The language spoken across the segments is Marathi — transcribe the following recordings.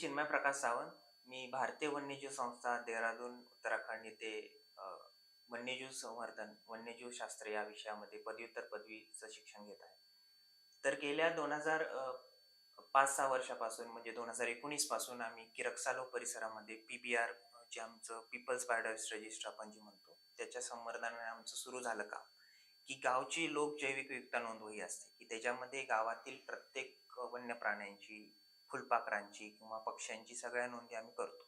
चिन्मय प्रकाश सावंत. मी भारतीय वन्यजीव संस्था देहरादून उत्तराखंड येथे वन्यजीव संवर्धन वन्यजीव शास्त्र या विषयामध्ये पदव्युत्तर पदवीचं शिक्षण घेत आहे. तर गेल्या दोन हजार पाच सहा वर्षापासून म्हणजे दोन हजार एकोणीसपासून आम्ही किरक्सालो परिसरामध्ये पी बी आर जे आमचं पीपल्स बायोडायव्हर्सिटी रजिस्टर आपण जे म्हणतो त्याच्या संवर्धनाने आमचं सुरू झालं का की गावची लोक जैविक विविधता नोंदवही असते की त्याच्यामध्ये गावातील प्रत्येक वन्य प्राण्यांची फुलपाखरांची किंवा पक्ष्यांची सगळ्या नोंदी आम्ही करतो.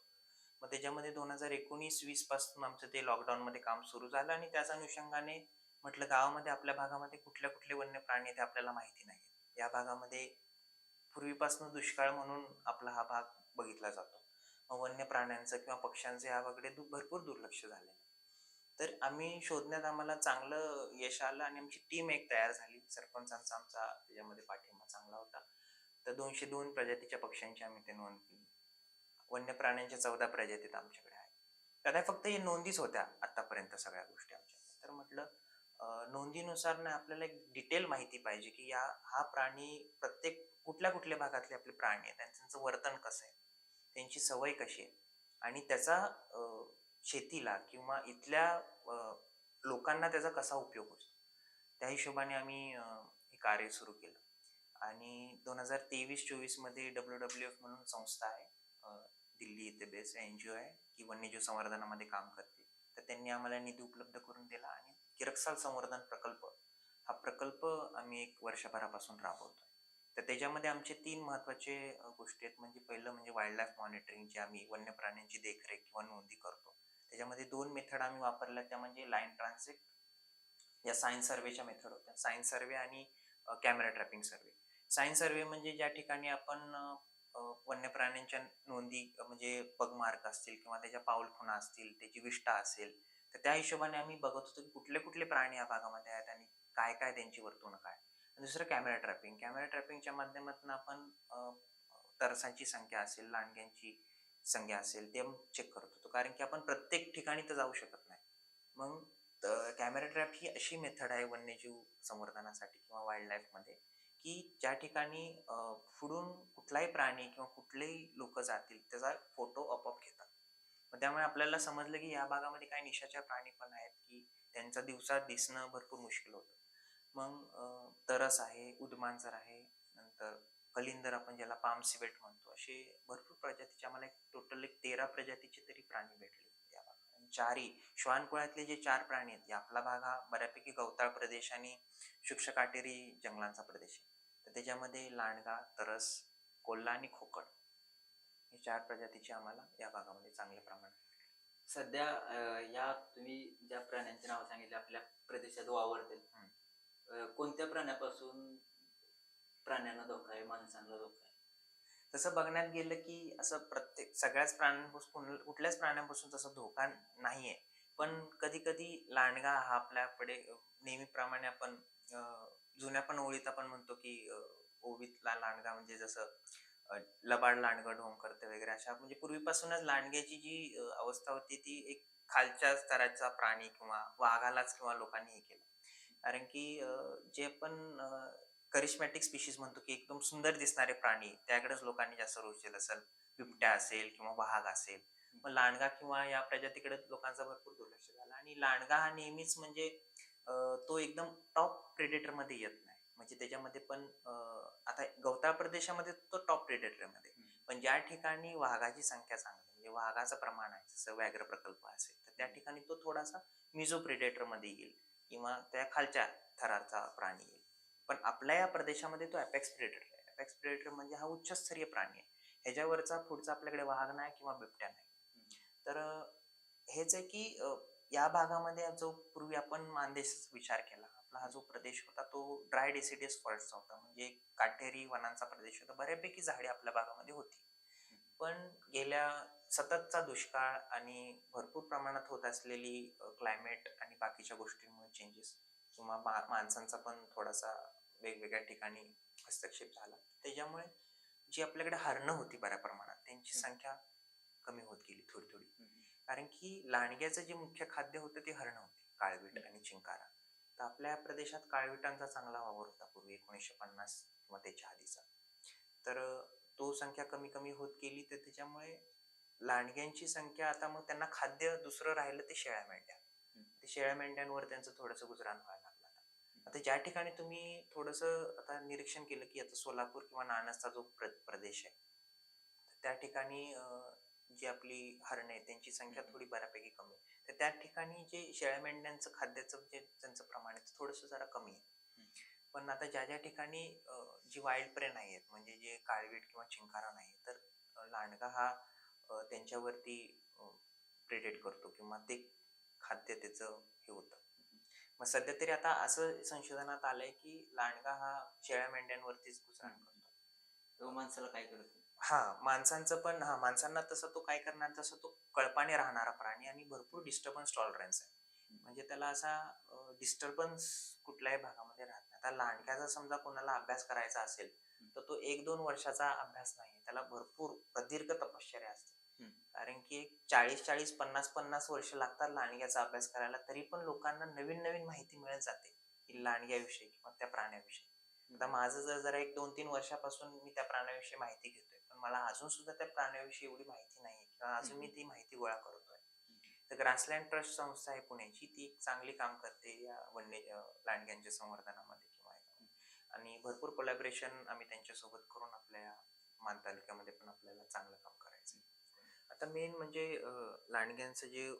मग त्याच्यामध्ये दोन हजार एकोणीस वीसपासून आमचं ते लॉकडाऊनमध्ये काम सुरू झालं आणि त्याच अनुषंगाने म्हटलं गावामध्ये आपल्या भागामध्ये कुठल्या कुठले वन्य प्राणी आहेत हे आपल्याला माहिती नाही या भागामध्ये पूर्वीपासून दुष्काळ म्हणून आपला हा भाग बघितला जातो. मग वन्य प्राण्यांचं किंवा पक्ष्यांचं या भागाकडे दु भरपूर दुर्लक्ष झालेलं आहे. तर आम्ही शोधण्यात आम्हाला चांगलं यश आलं आणि आमची टीम एक तयार झाली. सरपंचांचा आमचा त्याच्यामध्ये पाठिंबा चांगला होता. तर दोनशे दोन प्रजातीच्या पक्ष्यांची आम्ही ते नोंद केली. वन्य प्राण्यांच्या चौदा प्रजातीत आमच्याकडे आहे तर फक्त हे नोंदीच होत्या आतापर्यंत सगळ्या गोष्टी आमच्या. तर म्हटलं नोंदीनुसार ना आपल्याला एक डिटेल माहिती पाहिजे की या हा प्राणी प्रत्येक कुठल्या कुठल्या भागातले आपले प्राणी आहेत आणि त्यांचं वर्तन कसं आहे? त्यांची सवय कशी आहे? आणि त्याचा शेतीला किंवा इथल्या लोकांना त्याचा कसा उपयोग होतो त्या हिशोबाने आम्ही हे कार्य सुरू केलं. आणि दोन हजार तेवीस चोवीसमध्ये डब्ल्यू डब्ल्यू एफ म्हणून संस्था आहे. दिल्ली इथे बेस एन जी ओ आहे की वन्यजीव संवर्धनामध्ये काम करते. तर त्यांनी आम्हाला निधी उपलब्ध करून दिला आणि किरकसाल संवर्धन प्रकल्प हा प्रकल्प आम्ही एक वर्षभरापासून राबवतोय. तर त्याच्यामध्ये आमचे तीन महत्त्वाचे गोष्टी आहेत. म्हणजे पहिलं म्हणजे वाईल्ड लाईफ मॉनिटरिंग जे आम्ही वन्य प्राण्यांची देखरेख किंवा नोंदी करतो. त्याच्यामध्ये दोन मेथड आम्ही वापरल्या त्या म्हणजे लाईन ट्रान्झेक्ट या सायन्स सर्वेच्या मेथड होत्या. सायन्स सर्वे आणि camera trapping survey signs survey म्हणजे ज्या ठिकाणी आपण वन्य प्राण्यांच्या नोंदी म्हणजे पगमार्क असतील किंवा त्याच्या पाऊलखुणा असतील त्याची विष्ठा असेल तर त्या हिशोबाने आम्ही बघत होतो की कुठले कुठले प्राणी या भागामध्ये आहेत आणि काय काय त्यांची वर्तणूक आहे. दुसरं कॅमेरा ट्रॅपिंग. कॅमेरा ट्रॅपिंगच्या माध्यमातून आपण तरसांची संख्या असेल लांडग्यांची संख्या असेल ते चेक करत होतो. कारण की आपण प्रत्येक ठिकाणी तर जाऊ शकत नाही. मग कॅमेरा ट्रॅप ही अशी मेथड आहे वन्यजीव संवर्धनासाठी किंवा वाईल्ड लाईफमध्ये की ज्या ठिकाणी फुडून कुठलाही प्राणी किंवा कुठलेही लोक जातील त्याचा फोटो आपोआप घेतात. मग त्यामुळे आपल्याला समजलं की या भागामध्ये काही निशाच्या प्राणी पण आहेत की त्यांचा दिवसा दिसणं भरपूर मुश्किल होतं. मग तरस आहे उदमांजर आहे नंतर कलिंदर आपण ज्याला पाम सिवेट म्हणतो असे भरपूर प्रजातीचे आम्हाला एक टोटल एक तेरा प्रजातीचे तरी प्राणी भेटले या भागात. चारही श्वानकुळातले जे चार प्राणी आहेत आपला भाग हा बऱ्यापैकी गवताळ प्रदेश आणि शुष्क काटेरी जंगलांचा प्रदेश आहे. त्याच्यामध्ये लांडगा तरस कोल्हा आणि खोकड हे चार प्रजातीचे आम्हाला या भागामध्ये चांगल्या प्रमाणात सध्या अं, या तुम्ही ज्या प्राण्यांची नावं सांगितली आपल्या प्रदेशात वावरतील. हम्म. अं, कोणत्या प्राण्यापासून प्राण्यांना धोका आहे माणसांना धोका आहे? तसं बघण्यात गेलं की असं प्रत्येक सगळ्याच प्राण्यांपासून कुठल्याच प्राण्यांपासून तसा धोका नाहीये. पण कधी कधी लांडगा हा आपल्याकडे नेहमीप्रमाणे आपण अ, जुन्या पण ओळीत आपण म्हणतो की ओवीतला लांडगा म्हणजे जसं लबाड लांडगं ढोंग करते वगैरे अशा म्हणजे पूर्वीपासूनच लांडग्याची जी अवस्था होती ती एक खालच्या स्तराचा प्राणी किंवा वाघालाच किंवा लोकांनी हे केलं. कारण की जे आपण करिश्मॅटिक स्पीशीज म्हणतो की एकदम सुंदर दिसणारे प्राणी त्याकडेच लोकांनी जास्त रोष दिला असेल. बिबट्या असेल किंवा वाघ असेल. मग लांडगा किंवा या प्रजातीकडे लोकांचा भरपूर दुर्लक्ष झाला. आणि लांडगा हा नेहमीच म्हणजे तो एकदम टॉप प्रेडेटरमध्ये येत नाही. म्हणजे त्याच्यामध्ये पण आता गवताळ प्रदेशामध्ये तो टॉप प्रेडेटरमध्ये हम्म. पण ज्या ठिकाणी वाघाची संख्या चांगली म्हणजे वाघाचं प्रमाण आहे जसं व्याघ्र प्रकल्प असेल तर त्या ठिकाणी तो थोडासा मिझो प्रेडेटरमध्ये येईल किंवा त्या खालच्या थराचा प्राणी येईल. पण आपल्या या प्रदेशामध्ये तो अपेक्स प्रेडेटर आहे. अपेक्स प्रेडेटर म्हणजे हा उच्चस्तरीय प्राणी आहे. ह्याच्यावरचा पुढचा आपल्याकडे वाघ नाही किंवा बिबट्या नाही. तर हेच आहे की या भागामध्ये जो पूर्वी आपण मानदेश विचार केला आपला हा जो प्रदेश होता तो ड्राय डेसिडियस फॉरेस्टचा होता. म्हणजे काटेरी वनांचा प्रदेश होता. बऱ्यापैकी झाडे आपल्या भागामध्ये होती. पण गेल्या सततचा दुष्काळ आणि भरपूर प्रमाणात होत असलेली क्लायमेट आणि बाकीच्या गोष्टींमुळे चेंजेस किंवा माणसांचा पण थोडासा वेगवेगळ्या ठिकाणी हस्तक्षेप झाला. त्याच्यामुळे जी आपल्याकडे हरणं होती बऱ्या प्रमाणात त्यांची संख्या कमी होत गेली थोडी थोडी. कारण की लांडग्याचं जे मुख्य खाद्य होतं ते हरणं होती काळवीट आणि चिंकारा. तर आपल्या प्रदेशात काळविटांचा चांगला वावर होता पूर्वी एकोणीसशे पन्नास किंवा त्याच्या आधीचा. तर तो संख्या कमी कमी होत गेली तर त्याच्या लांडग्यांची संख्या आता मग त्यांना खाद्य दुसरं राहिलं ते शेळ्या मेंढ्या. ते शेळ्या मेंढ्यांवर त्यांचं थोडंसं गुजराण व्हायला लागलं आता. आता ज्या ठिकाणी तुम्ही थोडंसं आता निरीक्षण केलं की आता सोलापूर किंवा नानसचा जो प्र प्रदेश आहे त्या ठिकाणी जी आपली हरणे आहेत त्यांची संख्या थोडी बऱ्यापैकी कमी आहे. तर त्या ठिकाणी जे शेळ्या मेंढ्यांचं खाद्याचं जे त्यांचं प्रमाण आहे ते थोडंसं जरा कमी आहे. पण आता ज्या ज्या ठिकाणी जी वाईल्ड प्रे नाही आहेत म्हणजे जे काळवीट किंवा चिंकारा नाही तर लांडगा हा त्यांच्यावरती प्रेडेट करतो किंवा ते खाद्य त्याचं हे होतं. मग सध्या तरी आता असं संशोधनात आलंय की लांडगा हा शेळ्या मेंढ्यांवरतीच गुजराण करतो. तो माणसाला काय करत. हा माणसांचं पण हा माणसांना तसं तो काय करणार? तसं तो कळपाने राहणारा प्राणी आणि भरपूर डिस्टर्बन्स टॉलरन्स आहे. म्हणजे त्याला असा डिस्टर्बन्स कुठल्याही भागामध्ये राहत नाही. आता लांडग्याचा समजा कोणाला अभ्यास करायचा असेल तर तो एक दोन वर्षाचा अभ्यास नाही. त्याला भरपूर प्रदीर्घ तपश्चर्या असते. कारण की एक चाळीस चाळीस पन्नास पन्नास वर्ष लागतात लांडग्याचा अभ्यास करायला तरी पण लोकांना नवीन नवीन माहिती मिळत जाते की लांडग्याविषयी किंवा त्या प्राण्याविषयी. आता माझं जर जरा एक दोन तीन वर्षापासून मी त्या प्राण्याविषयी माहिती घेतोय मला अजून सुद्धा त्या प्राण्याविषयी एवढी माहिती नाही किंवा अजून मी ती माहिती गोळा करतोय. तर ग्रासलँड ट्रस्ट संस्था आहे पुण्याची ती एक चांगली काम करते या वन्य लांडग्यांच्या संवर्धनामध्ये किंवा. आणि भरपूर कोलॅबरेशन आम्ही त्यांच्यासोबत करून आपल्या मान तालुक्यामध्ये पण आपल्याला चांगलं काम करायचं आता मेन म्हणजे लांडग्यांचं जे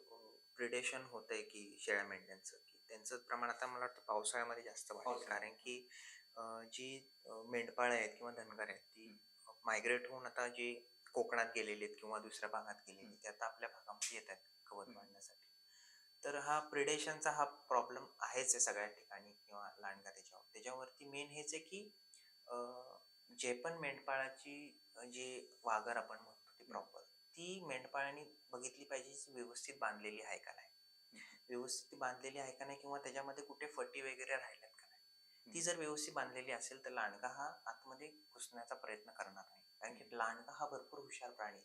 प्रिडेशन होत आहे की शेळ्या मेंढ्यांचं की त्यांचं प्रमाण आता मला वाटतं पावसाळ्यामध्ये जास्त वाढेल. कारण की जी मेंढपाळ आहेत किंवा धनगर आहेत ती मायग्रेट होऊन आता जी कोकणात गेलेली आहेत किंवा दुसऱ्या भागात गेलेली आहेत, ते आता आपल्या भागामध्ये येत आहेत गवत. वाढण्यासाठी तर हा प्रिडेशनचा हा प्रॉब्लेम आहेच आहे सगळ्या ठिकाणी किंवा लांडगा त्याच्यावर. त्याच्यावरती मेन हेच आहे की जे पण मेंढपाळाची जे वागर आपण म्हणतो ती प्रॉपर ती मेंढपाळांनी बघितली पाहिजे व्यवस्थित बांधलेली आहे का नाही. व्यवस्थित बांधलेली आहे का नाही किंवा त्याच्यामध्ये कुठे फटी वगैरे नाही ती जर व्यवस्थित बांधलेली असेल तर लांडगा हा आतमध्ये घुसण्याचा प्रयत्न करणार नाही कारण की लांडगा हा भरपूर हुशार प्राणी.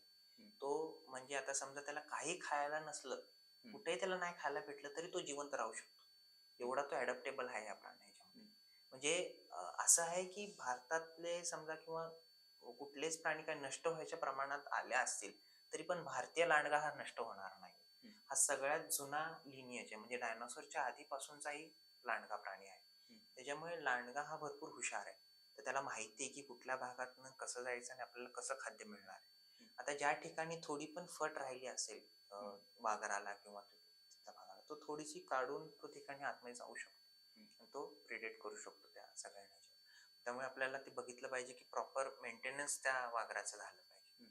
तो म्हणजे आता समजा त्याला काही खायला नसलं. कुठेही त्याला नाही खायला भेटलं तरी तो जिवंत राहू शकतो एवढा तो अडॅप्टेबल आहे या प्राण्याच्यामध्ये हम्म. म्हणजे असं आहे की भारतातले समजा किंवा कुठलेच प्राणी काही नष्ट व्हायच्या प्रमाणात आले असतील तरी पण भारतीय लांडगा हा नष्ट होणार नाही. हा सगळ्यात जुना लिनियज आहे म्हणजे डायनोसॉरच्या आधीपासूनचाही लांडगा प्राणी आहे. त्याच्यामुळे लांडगा हा भरपूर हुशार आहे. तर त्याला माहिती आहे की कुठल्या भागातनं कसं जायचं आणि आपल्याला कसं खाद्य मिळणार आहे. आता ज्या ठिकाणी थोडी पण फट राहिली असेल वाघराला किंवा भागाला तो थोडीशी काढून तो ठिकाणी आतमध्ये जाऊ शकतो. तो प्रिडेट करू शकतो त्या सगळ्या. त्यामुळे आपल्याला ते बघितलं पाहिजे की प्रॉपर मेंटेनन्स त्या वाघराचं झालं पाहिजे.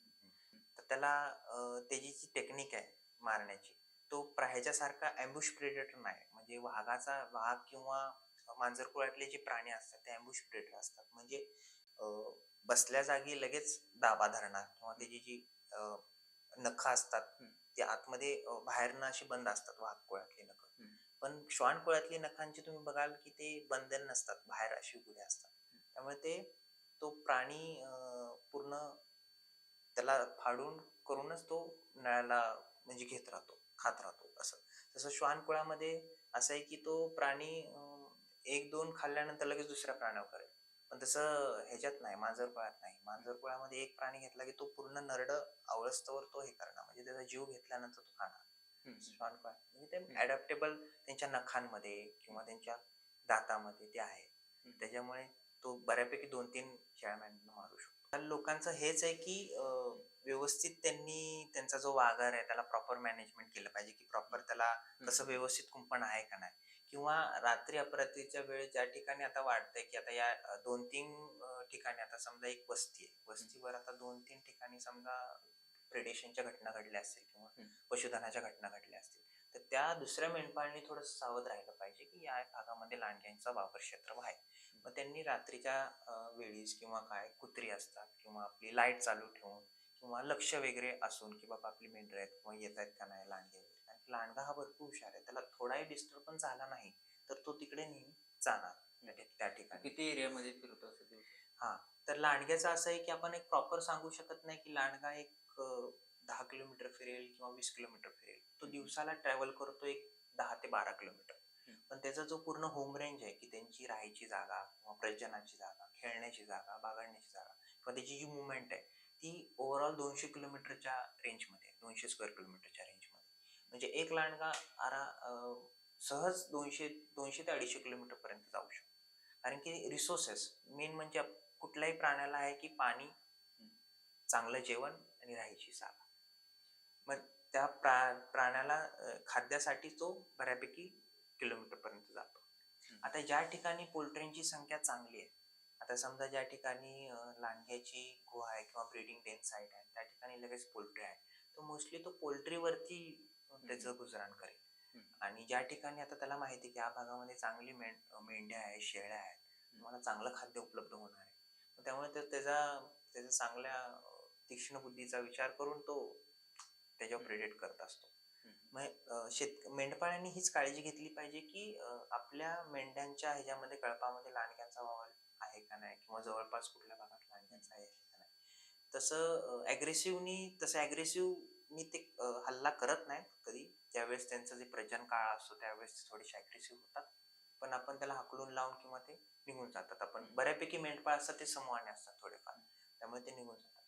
तर त्याला त्याची जी टेक्निक आहे मारण्याची तो ह्याच्यासारखा अँबुश प्रेडेटर नाही. म्हणजे वाघाचा वाघ किंवा मांजरकुळातले जे प्राणी असतात ते अँबुश प्रेडेटर असतात. म्हणजे बसल्या जागी लगेच दाबा धरणार किंवा त्याची जी नखं असतात. ती आतमध्ये बाहेरनं अशी बंद असतात वाघ कुळातली नखं. पण श्वान कुळातली नखांची तुम्ही बघाल की ते बंधन नसतात बाहेर अशी उघडे असतात. त्यामुळे ते तो प्राणी पूर्ण त्याला फाडून करूनच तो नळाला म्हणजे घेत राहतो खात राहतो असं. तसं श्वानकुळामध्ये असं आहे की तो प्राणी एक दोन खाल्ल्यानंतर लगेच दुसऱ्या प्राण्यावर करेल. पण तसं ह्याच्यात नाही मांजरकुळात नाही. मांजरकुळामध्ये एक प्राणी घेतला की तो पूर्ण नरड आवळस्तवर तो हे करणार. म्हणजे त्याचा जीव घेतल्यानंतर तो खाणार. श्वानकुळा म्हणजे ते. अडॅप्टेबल त्यांच्या नखांमध्ये किंवा त्यांच्या दातामध्ये ते आहे. त्याच्यामुळे तो बऱ्यापैकी दोन तीन शेळ्या मेंढ्यांना मारू शकतो. तर लोकांचं हेच आहे की व्यवस्थित त्यांनी त्यांचा जो वाघर आहे त्याला प्रॉपर मॅनेजमेंट केलं पाहिजे की प्रॉपर त्याला कसं व्यवस्थित कुंपण आहे का नाही. किंवा रात्री अपरात्रीच्या वेळेस ज्या ठिकाणी आता वाटतंय की आता या दोन तीन ठिकाणी आता समजा एक वस्ती आहे वस्तीवर आता दोन तीन ठिकाणी समजा प्रेडेशनच्या घटना घडल्या असतील किंवा. पशुधनाच्या घटना घडल्या असतील तर त्या दुसऱ्या मेंढपाळांनी थोडंसं सावध राहिलं पाहिजे की या भागामध्ये लांडग्यांचा वापर क्षेत्र आहे मग त्यांनी रात्रीच्या वेळीस किंवा काय कुत्री असतात किंवा आपली लाइट चालू ठेवून किंवा लक्ष वगैरे असून की बाबा आपली मेंढर आहेत किंवा येत आहेत का नाही लांडगे लांडगा हा भरपूर हुशार आहे. त्याला थोडाही डिस्टर्बन्स झाला नाही तर तो तिकडे नेहमी जाणार त्या ठिक- त्या ठिकाणी. किती एरियामध्ये फिरतो असं हा तर लांडग्याचं असं आहे की आपण एक प्रॉपर सांगू शकत नाही की लांडगा एक दहा किलोमीटर फिरेल किंवा वीस किलोमीटर फिरेल. तो दिवसाला ट्रॅव्हल करतो एक दहा ते बारा किलोमीटर. पण त्याचा जो पूर्ण होम रेंज आहे की त्यांची राहायची जागा किंवा प्रजनाची जागा खेळण्याची जागा बागडण्याची जागा किंवा त्याची जी मुवमेंट आहे ती ओव्हरऑल दोनशे किलोमीटरच्या रेंजमध्ये दोनशे स्क्वेअर किलोमीटरच्या रेंजमध्ये म्हणजे एक लांडगा आरा सहज दोनशे दोनशे ते अडीचशे किलोमीटरपर्यंत जाऊ शकतो. कारण की रिसोर्सेस मेन म्हणजे कुठल्याही प्राण्याला आहे की पाणी चांगलं जेवण आणि राहायची जागा मग त्या प्रा प्राण्याला खाद्यासाठी तो बऱ्यापैकी किलोमीटरपर्यंत जातो. आता ज्या ठिकाणी पोल्ट्रींची संख्या चांगली आहे आता समजा ज्या ठिकाणी लांडग्याची गुहा आहे किंवा ब्रीडिंग डेन साईट आहे त्या ठिकाणी लगेच पोल्ट्री आहे. तर मोस्टली तो पोल्ट्रीवरती त्याचं गुजराण करेल. आणि ज्या ठिकाणी आता त्याला माहिती आहे की या भागामध्ये चांगली मेंढ मेंढ्या आहेत शेळ्या आहेत मला चांगलं खाद्य उपलब्ध होणार आहे. त्यामुळे तो त्याचा त्याचा चांगल्या तीक्ष्ण बुद्धीचा विचार करून तो त्याच्यावर प्रेडिट करत असतो. शेत मेंढपाळांनी हीच काळजी घेतली पाहिजे की आपल्या मेंढ्यांच्या ह्याच्यामध्ये कळपामध्ये लांडग्यांचा वावर आहे का नाही? किंवा जवळपास कुठल्या भागात लांडग्यांचा आहे का नाही? तसं ॲग्रेसिव्हनी तसं ॲग्रेसिव्हनी ते हल्ला करत नाहीत कधी. ज्यावेळेस त्यांचं जे प्रजन काळ असतो त्यावेळेस ते थोडेसे ॲग्रेसिव्ह होतात. पण आपण त्याला हाकलून लावून किंवा ते निघून जातात. आपण. बऱ्यापैकी मेंढपाळ असतात ते समूहाने असतात थोडेफार. त्यामुळे ते निघून जातात.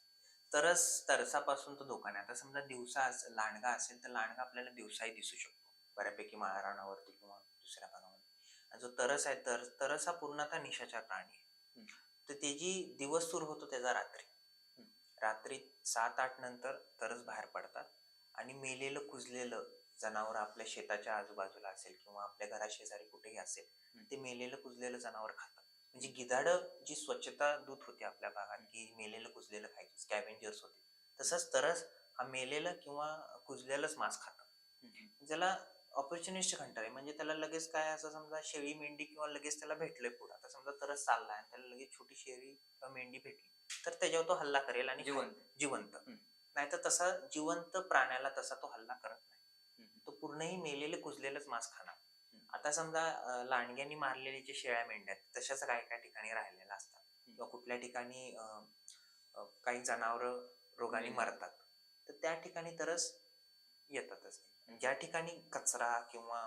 तरस तरसापासून तो धोका नाही. आता समजा दिवसा अस- लांडगा असेल तर लांडगा आपल्याला दिवसाही दिसू शकतो. बऱ्यापैकी माळरानावरती किंवा दुसऱ्या भागामध्ये. आणि जो तरस आहे तर तरस हा पूर्णतः निशाचार प्राणी आहे. तर त्याची दिवस सुरू होतो त्याचा रात्री. रात्री सात आठ नंतर तरस बाहेर पडतात. आणि मेलेलं कुजलेलं जनावर आपल्या शेताच्या आजूबाजूला असेल किंवा आपल्या घराशेजारी कुठेही असेल. ते मेलेलं कुजलेलं जनावर खातात. म्हणजे गिधाडं जी स्वच्छता दूत होती आपल्या भागात की मेलेलं कुजलेलं खायची स्कॅव्हेंजर्स होते तसंच तरच हा मेलेलं किंवा कुजलेलंच मांस खातं हम्म. ज्याला ऑपॉर्च्युनिस्ट हंटर आहे म्हणजे त्याला लगेच काय असं समजा शेळी मेंढी किंवा लगेच त्याला भेटलंय पुढं. आता समजा तरच चाललाय आणि त्याला लगेच छोटी शेळी किंवा मेंढी भेटली. तर त्याच्यावर तो हल्ला करेल आणि जिवंत. जिवंत. नाहीतर तसा जिवंत प्राण्याला तसा तो हल्ला करत नाही. तो पूर्णही मेलेले कुजलेलंच मांस खाणार. आता समजा लांडग्यांनी मारलेले जे शेळ्या मेंढ्या आहेत तशाच काय काय ठिकाणी राहिलेल्या असतात किंवा कुठल्या ठिकाणी काही जनावर रोगाने. मरतात तर त्या ठिकाणी तरच येतातच ज्या ठिकाणी कचरा किंवा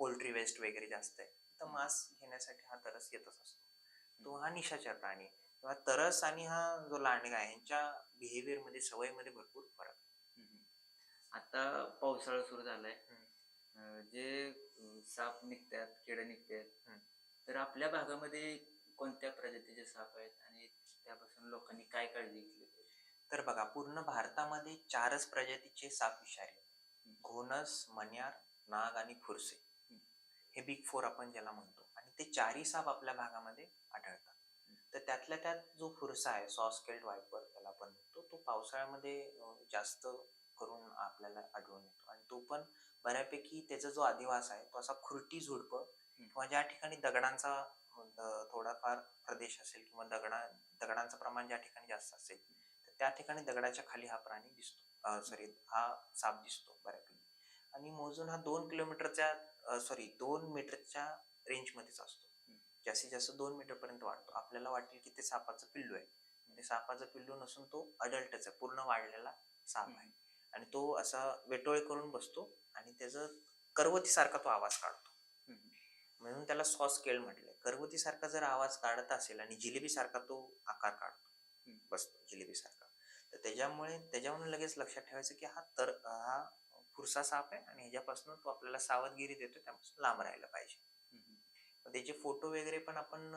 पोल्ट्री वेस्ट वगैरे जास्त आहे तर. मांस घेण्यासाठी हा तरस येतच असतो तो हा निशाचर प्राणी किंवा तरस आणि हा जो लांडगा आहे यांच्या बिहेवियरमध्ये सवयीमध्ये भरपूर फरक. आता पावसाळा सुरू झालाय जे साप निघतात किड निघतात. तर आपल्या भागामध्ये कोणत्या प्रजातीचे साप आहेत आणि त्यापासून लोकांनी काय काळजी घेतली? तर बघा पूर्ण भारतामध्ये चारच प्रजातीचे साप विषारी. घोणस मण्यार नाग आणि फुरसे हम्म. हे बिग फोर आपण ज्याला म्हणतो आणि ते चारही साप आपल्या भागामध्ये आढळतात तर त्यातल्या त्यात जो फुरसा आहे सॉस्केल्ड वायपर त्याला आपण म्हणतो तो पावसाळ्यामध्ये जास्त करून आपल्याला आढळून येतो. आणि तो पण बऱ्यापैकी त्याचा जो अधिवास आहे तो असा खुरटी झुडपं किंवा ज्या ठिकाणी दगडांचा थोडाफार प्रदेश असेल किंवा दगडा दगडांचं प्रमाण ज्या ठिकाणी जास्त असेल तर त्या ठिकाणी दगडाच्या खाली हा प्राणी दिसतो. सॉरी हा साप दिसतो बऱ्यापैकी. आणि मोजून हा दोन किलोमीटरच्या सॉरी दोन मीटरच्या रेंजमध्येच असतो. जास्तीत जास्त दोन मीटर पर्यंत वाढतो. आपल्याला वाटेल की ते सापाचं पिल्लू आहे. म्हणजे सापाचं पिल्लू नसून तो अडल्टच आहे पूर्ण वाढलेला साप आहे. आणि तो असा वेटोळे करून बसतो आणि त्याचं करवतीसारखा तो आवाज काढतो. म्हणून त्याला सॉस स्केल म्हटलंय. करवतीसारखा जर आवाज काढत असेल आणि जिलेबीसारखा तो आकार काढतो. बसतो जिलेबीसारखा. तर त्याच्यामुळे त्याच्यावरून लगेच लक्षात ठेवायचं की हा तर हा फुरसा साप आहे आणि ह्याच्यापासून तो आपल्याला सावधगिरी देतो त्यापासून लांब राहायला पाहिजे. त्याचे फोटो वगैरे पण आपण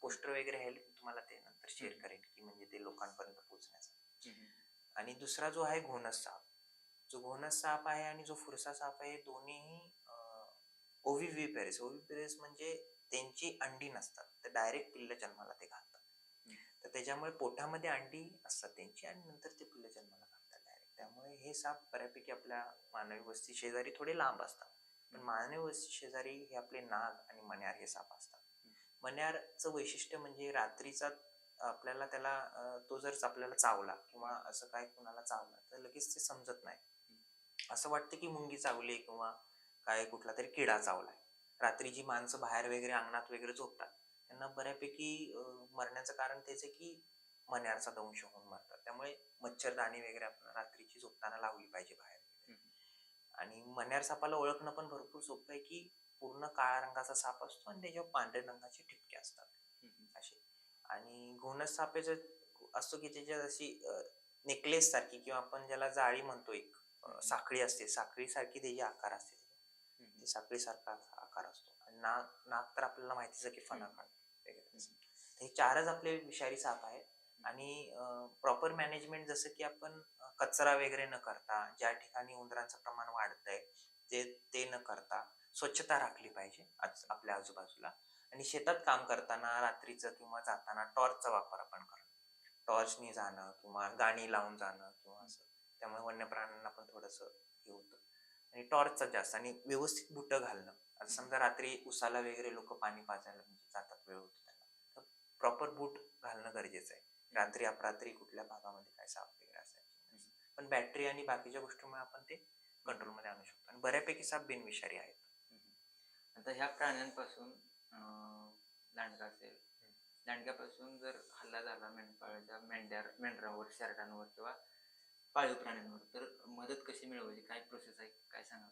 पोस्टर वगैरे आहे तुम्हाला ते नंतर शेअर. करेन की म्हणजे ते लोकांपर्यंत पोहोचण्याचा. आणि दुसरा जो आहे घोणस साप. जो घोणस साप आहे आणि जो फुरसा साप आहे दोन्हीही ओव्हिव्ही पेरेस. ओव्हिव्ही पेरेस म्हणजे त्यांची अंडी नसतात. तर डायरेक्ट पिल्ल जन्माला ते घालतात. तर त्याच्यामुळे पोटामध्ये अंडी असतात त्यांची आणि नंतर ते पिल्ल जन्माला घालतात डायरेक्ट. त्यामुळे हे साप बऱ्यापैकी आपल्या मानवी वस्ती शेजारी थोडे लांब असतात. पण मानवी शेजारी हे आपले नाग आणि मण्यार हे साप असतात. मण्यारचं वैशिष्ट्य म्हणजे रात्रीचा आपल्याला त्याला तो जर आपल्याला चावला किंवा असं काय कुणाला चावला तर लगेच ते समजत नाही. असं वाटतं की मुंगी चावली किंवा काय कुठला तरी किडा चावलाय. रात्री जी माणसं बाहेर वगैरे अंगणात वगैरे झोपतात त्यांना बऱ्यापैकी मरण्याचं कारण तेच आहे की मण्यारचा दंश होऊन मरतात. त्यामुळे मच्छरदाणी वगैरे आपण रात्रीची झोपताना लावली पाहिजे बाहेर. आणि मण्यार सापाला ओळखणं पण भरपूर सोपं आहे की पूर्ण काळ्या रंगाचा साप असतो आणि त्याच्यावर पांढऱ्या रंगाचे ठिपके असतात. असे. आणि घोणस सापेचं असतो की त्याच्यात अशी नेकलेस सारखी किंवा आपण ज्याला जाळी म्हणतो एक साखळी असते. साखळी सारखी त्याची आकार असते. ते साखळी सारखा आकार असतो. आणि नाक नाक तर आपल्याला माहितीच की असं. हे चारच आपले विषारी साप आहेत. आणि प्रॉपर मॅनेजमेंट जसं की आपण कचरा वगैरे न करता ज्या ठिकाणी उंदरांचं प्रमाण वाढत आहे ते ते न करता स्वच्छता राखली पाहिजे आज आपल्या आजूबाजूला. आणि शेतात काम करताना रात्रीचं किंवा जाताना टॉर्चचा वापर आपण करणं टॉर्चनी जाणं किंवा गाणी लावून जाणं किंवा असं. त्यामुळे वन्य प्राण्यांना पण थोडंसं हे होतं. आणि टॉर्चचा जास्त आणि व्यवस्थित बुटं घालणं. आता समजा रात्री उसाला वगैरे लोक पाणी पाजायला म्हणजे जातात वेळ होतो त्यांना तर प्रॉपर बूट घालणं गरजेचं आहे. रात्री अपरात्री कुठल्या भागामध्ये काय साप वगैरे असायचे पण बॅटरी आणि बाकीच्या गोष्टीमुळे आपण ते कंट्रोलमध्ये आणू शकतो. आणि बऱ्यापैकी साप बिनविषारी आहेत. आता ह्या प्राण्यांपासून लांडगा असेल. लांडग्यापासून जर हल्ला झाला मेंढपाळाच्या मेंढ्या मेंढरावर शर्टांवर किंवा पाळीव प्राण्यांवर तर मदत कशी मिळवायची? काय प्रोसेस आहे? काय सांगा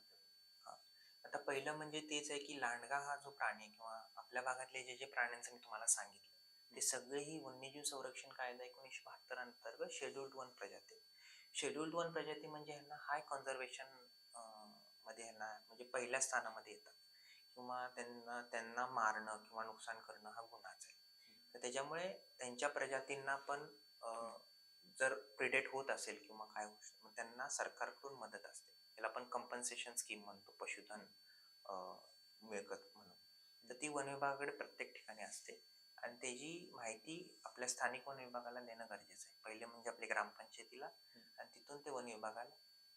आता पहिलं म्हणजे तेच आहे की लांडगा हा जो प्राणी आहे किंवा आपल्या भागातले जे जे प्राण्यांचं मी तुम्हाला सांगितलं ते सगळेही वन्यजीव संरक्षण कायदा एकोणीसशे बहात्तर अंतर्गत शेड्युल्ड वन प्रजाती. शेड्युल्ड वन प्रजाती म्हणजे ह्यांना हाय कॉन्झर्वेशनमध्ये ह्यांना म्हणजे पहिल्या स्थानामध्ये येतात. किंवा त्यांना त्यांना मारणं किंवा नुकसान करणं हा गुन्हाच आहे. तर त्याच्यामुळे त्यांच्या प्रजातींना पण जर प्रिडेट होत असेल किंवा काय गोष्ट मग त्यांना सरकारकडून मदत असते. त्याला आपण कंपन्सेशन स्कीम म्हणतो पशुधन मिळकत म्हणून. तर ती वन विभागाकडे प्रत्येक ठिकाणी असते. आणि त्याची माहिती आपल्या स्थानिक वन विभागाला देणं गरजेचं आहे. पहिले म्हणजे आपल्या ग्रामपंचायतीला आणि तिथून ते वन विभागाला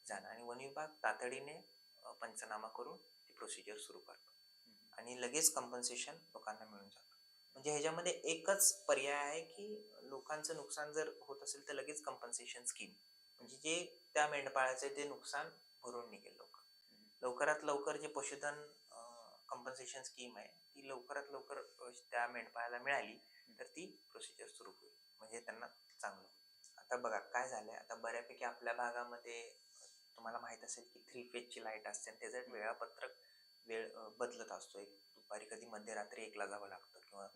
जाणं. आणि वन विभाग तातडीने पंचनामा करून ती प्रोसिजर सुरू करतो. आणि लगेच कंपन्सेशन लोकांना मिळून जातं. म्हणजे ह्याच्यामध्ये एकच पर्याय आहे की लोकांचं नुकसान जर होत असेल तर लगेच कंपन्सेशन स्कीम म्हणजे जे त्या मेंढपाळाचे ते नुकसान भरून निघेल लवकर लवकरात लवकर जे पशुधन कंपन्सेशन स्कीम आहे ती लवकरात लवकर त्या मेंढपाळाला मिळाली तर ती प्रोसिजर सुरू होईल. म्हणजे त्यांना चांगलं होईल. आता बघा काय झालंय? आता बऱ्यापैकी आपल्या भागामध्ये तुम्हाला माहीत असेल की थ्री फेजची लाइट असते आणि त्याचं वेळापत्रक वेळ बदलत असतो. एक दुपारी कधी मध्यरात्री एकला जावं लागतं किंवा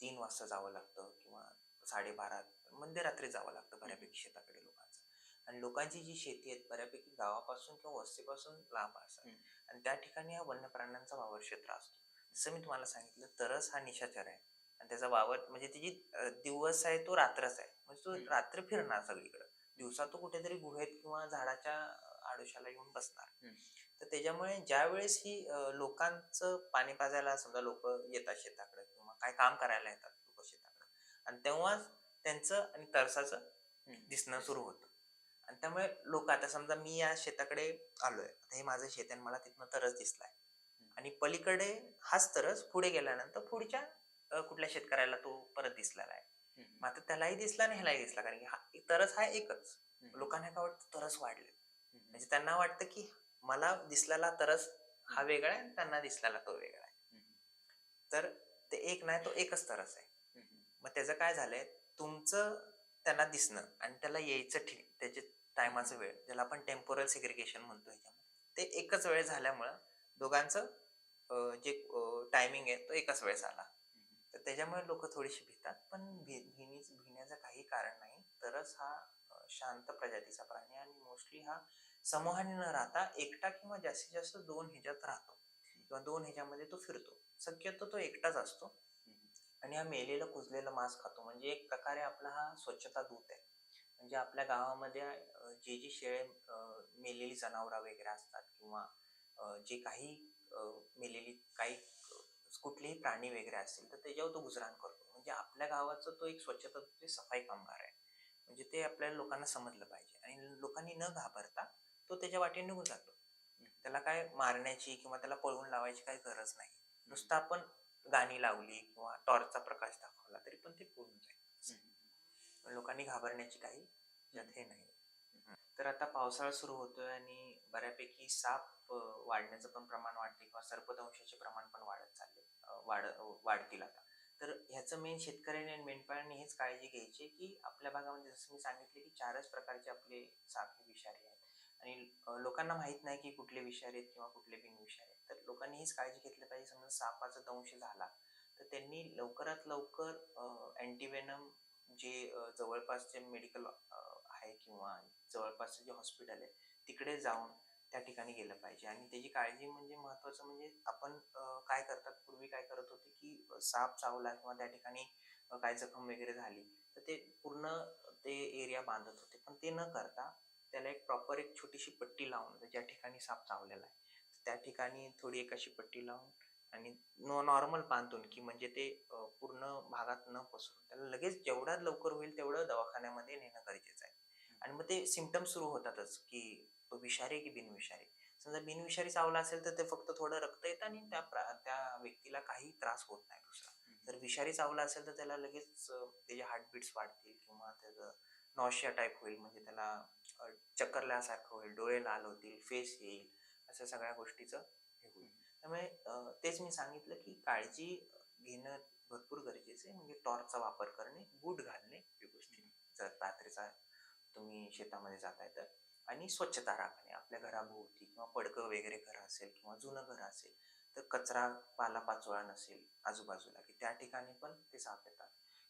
तीन वाजता जावं लागतं किंवा साडेबारा मध्यरात्री जावं लागतं बऱ्यापैकी शेताकडे लोकांचं. आणि लोकांची जी शेती आहेत बऱ्यापैकी गावापासून किंवा वस्तीपासून लांब असतात. आणि त्या ठिकाणी हा वन्य प्राण्यांचा वावर क्षेत्र असतो. जसं मी तुम्हाला सांगितलं तरच हा निशाचर आहे. आणि त्याचा वावर म्हणजे त्याची दिवस आहे तो रात्रच आहे. म्हणजे तो. रात्र फिरणार सगळीकडे. दिवसा तो कुठेतरी गुहेत किंवा झाडाच्या आडोशाला येऊन बसणार. तर त्याच्यामुळे ज्या वेळेस ही लोकांचं पाणी पाजायला समजा लोक येतात शेताकडे किंवा काय काम करायला येतात लोक शेताकडे आणि तेव्हाच त्यांचं आणि तरसाचं दिसणं सुरू होतं. आणि त्यामुळे लोक आता समजा मी या शेताकडे आलोय. आता हे माझं शेत आहे मला तिथनं तरच दिसलाय. आणि पलीकडे हाच तरच पुढे गेल्यानंतर पुढच्या कुठल्या शेतकऱ्याला तो परत दिसलेला आहे. मग आता त्यालाही दिसला आणि ह्यालाही दिसला कारण की हा तरच हा एकच. लोकांना काय वाटतं? तरच वाढले. म्हणजे त्यांना वाटतं की मला दिसलेला तरच हा वेगळा आहे त्यांना दिसलेला तो वेगळा आहे. तर ते एक नाही तो एकच तरच आहे. मग त्याचं काय झालंय? तुमचं त्यांना दिसणं आणि त्याला यायचं ठीक त्याचे टायमाचं वेळ ज्याला आपण टेम्पोरल सेग्रिगेशन म्हणतो ते एकच वेळ झाल्यामुळं दोघांचं जे टायमिंग आहे तो एकाच वेळेस आला. तर त्याच्यामुळे लोक थोडीशी भितात पण भिनीच भिण्याचं काही कारण नाही. तरच हा शांत प्रजातीचा प्राणी आणि मोस्टली हा समूहाने न राहता एकटा किंवा जास्तीत जास्त दोन ह्याच्यात राहतो. किंवा दोन ह्याच्यामध्ये तो फिरतो. शक्यतो तो एकटाच असतो. आणि हा मेलेलं कुजलेलं मांस खातो. म्हणजे एक प्रकारे आपला हा स्वच्छता दूत आहे. म्हणजे आपल्या गावामध्ये जे जे शेळे मेलेली जनावरं वगैरे असतात किंवा जे काही मेलेली काही कुठलेही प्राणी वगैरे असतील तर त्याच्यावर तो गुजराण करतो. म्हणजे आपल्या गावाचं तो एक स्वच्छता सफाई कामगार आहे. म्हणजे ते आपल्या लोकांना समजलं पाहिजे. आणि लोकांनी न घाबरता तो त्याच्या वाटेने निघून जातो. त्याला काय मारण्याची किंवा त्याला पळवून लावायची काही गरज नाही. नुसतं आपण गाणी लावली किंवा टॉर्चचा प्रकाश दाखवला तरी पण ते पळून जाईल. पण लोकांनी घाबरण्याची काही हे नाही. तर आता पावसाळा सुरू होतोय आणि बऱ्यापैकी साप वाढण्याचं पण प्रमाण वाढते किंवा सर्पदंशाचे प्रमाण पण वाढत चालले वाढ वाढतील आता. तर ह्याचं मेन शेतकऱ्यांनी आणि मेंढपाळांनी हेच काळजी घ्यायची की आपल्या भागामध्ये जसं मी सांगितले की चारच प्रकारचे आपले साप हे विषारी आहेत. आणि लोकांना माहीत नाही की कुठले विषारी आहेत किंवा कुठले बिनविषारी आहेत. तर लोकांनी हीच काळजी घेतली पाहिजे. समजा सापाचा दंश झाला तर त्यांनी लवकरात लवकर अँटीवेनम जे जवळपासचे मेडिकल आहे किंवा जवळपासचे जे हॉस्पिटल आहे तिकडे जाऊन त्या ठिकाणी गेलं पाहिजे. आणि त्याची काळजी म्हणजे महत्त्वाचं म्हणजे आपण काय करतात? पूर्वी काय करत होते की साप चावला किंवा त्या ठिकाणी काय जखम वगैरे झाली तर ते पूर्ण ते एरिया बांधत होते. पण ते न करता त्याला एक प्रॉपर एक छोटीशी पट्टी लावून ज्या ठिकाणी साप चावलेला आहे त्या ठिकाणी थोडी एक अशी पट्टी लावून आणि नो नॉर्मल बांधून की म्हणजे ते पूर्ण भागात न पसरून त्याला लगेच जेवढा लवकर होईल तेवढं दवाखान्यामध्ये नेणं गरजेचं आहे. आणि मग ते सिमटम्स सुरू होतातच की तो विषारी की बिनविषारी? समजा बिनविषारी चावला असेल तर ते फक्त थोडं रक्त येतं आणि त्या त्या व्यक्तीला काही त्रास होत नाही दुसरा. जर विषारी चावला असेल तर त्याला लगेच त्याचे हार्टबीट्स वाढतील किंवा त्याचं नॉशिया टाईप होईल म्हणजे त्याला चक्करल्यासारखं होईल डोळे लाल होतील फेस येईल अशा सगळ्या गोष्टीचं हे होईल. त्यामुळे तेच मी सांगितलं की काळजी घेणं भरपूर गरजेचं आहे म्हणजे टॉर्चचा वापर करणे बूट घालणे व्यवस्थित जर रात्रीचा तुम्ही शेतामध्ये जाताय तर. आणि स्वच्छता राखणे. आपल्या घराभोवती किंवा पडकं वगैरे घर असेल किंवा जुनं घर असेल तर कचरा पालापाचोळा नसेल आजूबाजूला की त्या ठिकाणी पण ते साप येतात.